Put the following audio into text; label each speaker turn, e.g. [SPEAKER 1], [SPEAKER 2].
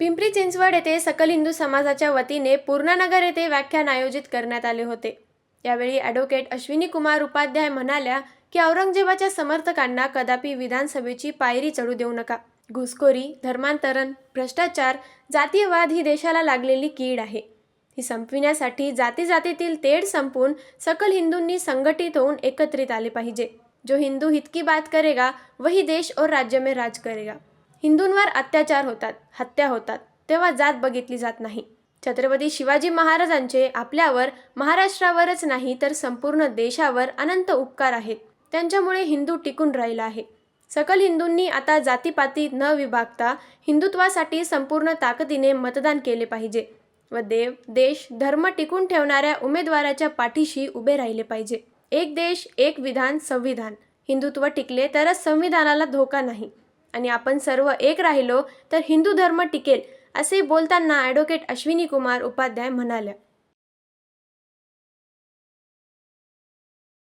[SPEAKER 1] पिंपरी चिंचवड येथे सकल हिंदू समाजाच्या वतीने पूर्णानगर येथे व्याख्यान आयोजित करण्यात आले होते. यावेळी ॲडव्होकेट अश्विनी कुमार उपाध्याय म्हणाल्या की औरंगजेबाच्या समर्थकांना कदापि विधानसभेची पायरी चढू देऊ नका. घुसखोरी धर्मांतरण भ्रष्टाचार जातीयवाद ही देशाला लागलेली कीड आहे. ही संपविण्यासाठी जाती जातीतील तेढ संपून सकल हिंदूंनी संघटित होऊन एकत्रित आले पाहिजे. जो हिंदू हितकी बात करेगा वही देश और राज्य में राज करेगा. हिंदूंवर अत्याचार होतात हत्या होतात तेव्हा जात बघितली जात नाही. छत्रपती शिवाजी महाराजांचे आपल्यावर महाराष्ट्रावरच नाही तर संपूर्ण देशावर अनंत उपकार आहेत. त्यांच्यामुळे हिंदू टिकून राहिला आहे. सकल हिंदूंनी आता जातीपाती न विभागता हिंदुत्वासाठी संपूर्ण ताकदीने मतदान केले पाहिजे व देव देश धर्म टिकून ठेवणाऱ्या उमेदवाराच्या पाठीशी उभे राहिले पाहिजे. एक देश एक विधान संविधान. हिंदुत्व टिकले तरच संविधानाला धोका नाही. आणि आपण सर्व एक राहिलो तर हिंदू धर्म टिकेल असे बोलताना ॲडव्होकेट अश्विनी कुमार उपाध्याय म्हणाल्या.